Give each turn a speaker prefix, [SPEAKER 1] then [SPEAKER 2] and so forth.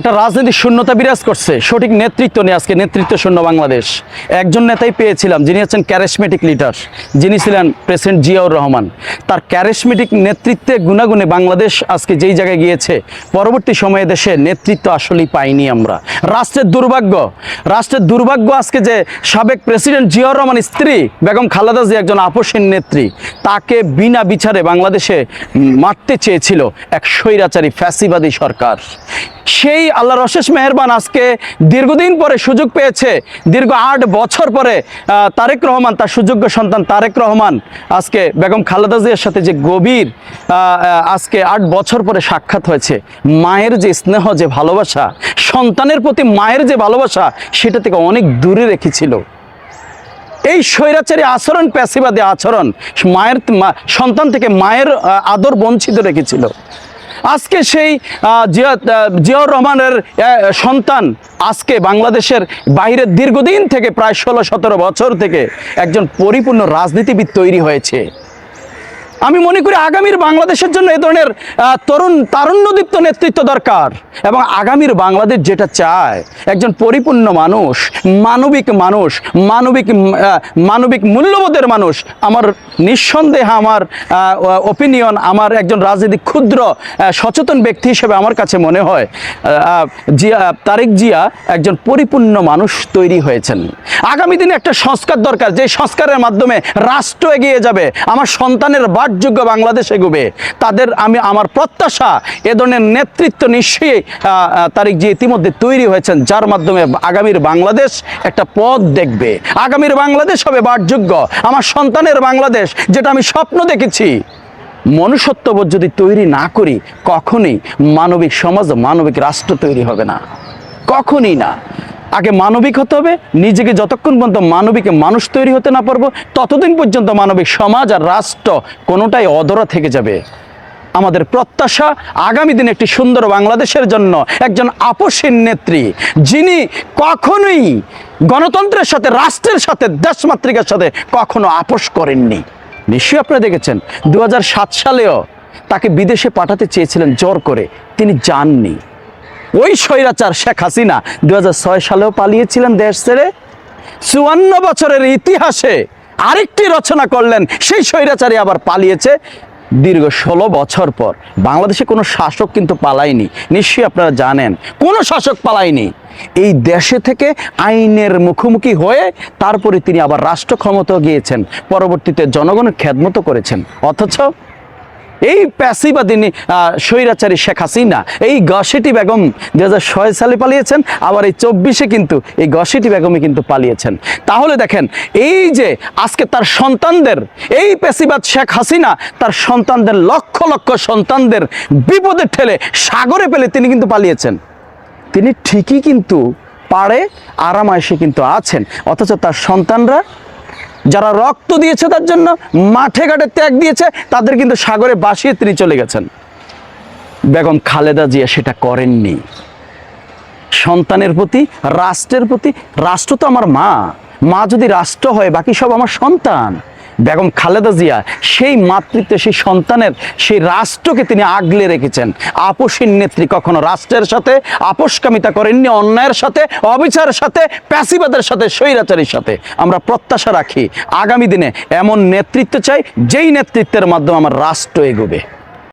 [SPEAKER 1] একটা রাজনৈতিক শূন্যতা বিরাজ করছে। সঠিক নেতৃত্ব নিয়ে আজকে, নেতৃত্ব শূন্য বাংলাদেশ। একজন নেতাই পেয়েছিলাম, যিনি হচ্ছেন ক্যারিসমেটিক লিডার যিনি ছিলেন প্রেসিডেন্ট জিয়াউর রহমান। তার ক্যারিসমেটিক নেতৃত্বে গুণাগুণে বাংলাদেশ আজকে যেই জায়গায় গিয়েছে, পরবর্তী সময়ে দেশে নেতৃত্ব আসলেই পাইনি আমরা। রাষ্ট্রের দুর্ভাগ্য রাষ্ট্রের দুর্ভাগ্য আজকে যে সাবেক প্রেসিডেন্ট জিয়াউর রহমান স্ত্রী বেগম খালেদা জিয়া একজন আপোষের নেত্রী, তাকে বিনা বিচারে বাংলাদেশে মারতে চেয়েছিল এক স্বৈরাচারী ফ্যাসিবাদী সরকার। সেই আল্লাহর অশেষ মেহরবান আজকে দীর্ঘদিন পরে সুযোগ পেয়েছে, দীর্ঘ আট বছর পরে তারেক রহমান, তার সুযোগ্য সন্তান তারেক রহমান আজকে বেগম খালেদা জিয়ার সাথে যে গভীর আজকে আট বছর পরে সাক্ষাৎ হয়েছে, মায়ের যে স্নেহ, যে ভালোবাসা, সন্তানের প্রতি মায়ের যে ভালোবাসা, সেটা থেকে অনেক দূরে রেখেছিল। এই স্বৈরাচারী আচরণ, প্যাসিবাদী আচরণ, মায়ের সন্তান থেকে মায়ের আদর বঞ্চিত রেখেছিল। আজকে সেই জিয়াউর রহমানের সন্তান আজকে বাংলাদেশের বাইরে দীর্ঘদিন থেকে প্রায় ষোলো সতেরো বছর থেকে একজন পরিপূর্ণ রাজনীতিবিদ তৈরি হয়েছে। আমি মনে করি আগামীর বাংলাদেশের জন্য এ ধরনের তরুণ তারুণ্যদীপ্ত নেতৃত্ব দরকার। এবং আগামীর বাংলাদেশ যেটা চায়, একজন পরিপূর্ণ মানুষ, মানবিক মানুষ, মানবিক মানবিক মূল্যবোধের মানুষ, আমার নিঃসন্দেহে আমার ওপিনিয়ন আমার একজন রাজনীতিক ক্ষুদ্র সচেতন ব্যক্তি হিসেবে আমার কাছে মনে হয় জিয়া তারেক জিয়া একজন পরিপূর্ণ মানুষ তৈরি হয়েছেন। আগামী দিনে একটা সংস্কার দরকার, যে সংস্কারের মাধ্যমে রাষ্ট্র এগিয়ে যাবে। আমার সন্তানের বাসযোগ্য বাংলাদেশ এগোবে। তাদের আমি, আমার প্রত্যাশা এ ধরনের নেতৃত্ব নিশ্চয়ই তারিক জি ইতিমধ্যে তৈরি হয়েছেন, যার মাধ্যমে আগামীর বাংলাদেশ একটা পথ দেখবে। আগামীর বাংলাদেশ হবে বাসযোগ্য। আমার সন্তানের বাংলাদেশ, যেটা আমি স্বপ্ন দেখেছি। মনুষ্যত্ববোধ যদি তৈরি না করি, কখনই মানবিক সমাজ, মানবিক রাষ্ট্র তৈরি হবে না। কখনই না। আগে মানবিক হতে হবে, নিজেকে যতক্ষণ পর্যন্ত মানবিক মানুষ তৈরি হতে না পারব, ততদিন পর্যন্ত মানবিক সমাজ আর রাষ্ট্র কোনোটাই অধরা থেকে যাবে। আমাদের প্রত্যাশা আগামী দিনে একটি সুন্দর বাংলাদেশের জন্য একজন আপসীন নেত্রী, যিনি কখনোই গণতন্ত্রের সাথে, রাষ্ট্রের সাথে, দেশমাতৃকার সাথে কখনো আপোষ করেননি। নিশ্চয়ই আপনারা দেখেছেন দু হাজার সাত সালেও তাকে বিদেশে পাঠাতে চেয়েছিলেন জোর করে, তিনি যাননি। ওই স্বৈরাচার শেখ হাসিনা দুই হাজার ছয় সালেও পালিয়েছিলেন দেশ ছেড়ে। চুয়ান্ন বছরের ইতিহাসে আরেকটি রচনা করলেন, সেই স্বৈরাচারী আবার পালিয়েছে দীর্ঘ ষোলো বছর পর। বাংলাদেশে কোনো শাসক কিন্তু পালায়নি, নিশ্চয়ই আপনারা জানেন। কোনো শাসক পালায়নি। এই দেশে থেকে আইনের মুখোমুখি হয়ে তারপরে তিনি আবার রাষ্ট্র ক্ষমতা গিয়েছেন, পরবর্তীতে জনগণের খেদমতো করেছেন। অথচ এই প্যাসিবাদী নি- আহ, স্বৈরাচারী শেখ হাসিনা এই গসেটি বেগম দু হাজার ছয় সালে পালিয়েছেন আবার এই চব্বিশে কিন্তু এই গসেটি বেগমই কিন্তু পালিয়েছেন। তাহলে দেখেন এই যে আজকে তার সন্তানদের এই প্যাসিবাদ শেখ হাসিনা তার সন্তানদের লক্ষ লক্ষ সন্তানদের বিপদে ঠেলে সাগরে পেলে তিনি কিন্তু পালিয়েছেন। তিনি ঠিকই কিন্তু পাড়ে আরামায়েশে কিন্তু আছেন অথচ তার সন্তানরা যারা রক্ত দিয়েছে তার জন্য, মাঠে ঘাটে ত্যাগ দিয়েছে, তাদের কিন্তু সাগরে বাসিয়ে তিনি চলে গেছেন। বেগম খালেদা জিয়া সেটা করেননি। সন্তানের প্রতি, রাষ্ট্রের প্রতি, রাষ্ট্র তো আমার মা। মা যদি রাষ্ট্র হয়, বাকি সব আমার সন্তান। বেগম খালেদা জিয়া, সেই মাতৃত্বে, সেই সন্তানের, সেই রাষ্ট্রকে তিনি আগলে রেখেছেন। আপোষীন নেত্রী কখনো রাষ্ট্রের সাথে, আপোষকামিতা করেননি অন্যায়ের সাথে, অবিচারের সাথে, প্যাসিবাদের সাথে, স্বৈরাচারীর সাথে। আমরা প্রত্যাশা রাখি, আগামী দিনে এমন নেতৃত্ব চাই, যেই নেতৃত্বের মাধ্যমে আমার রাষ্ট্র এগোবে।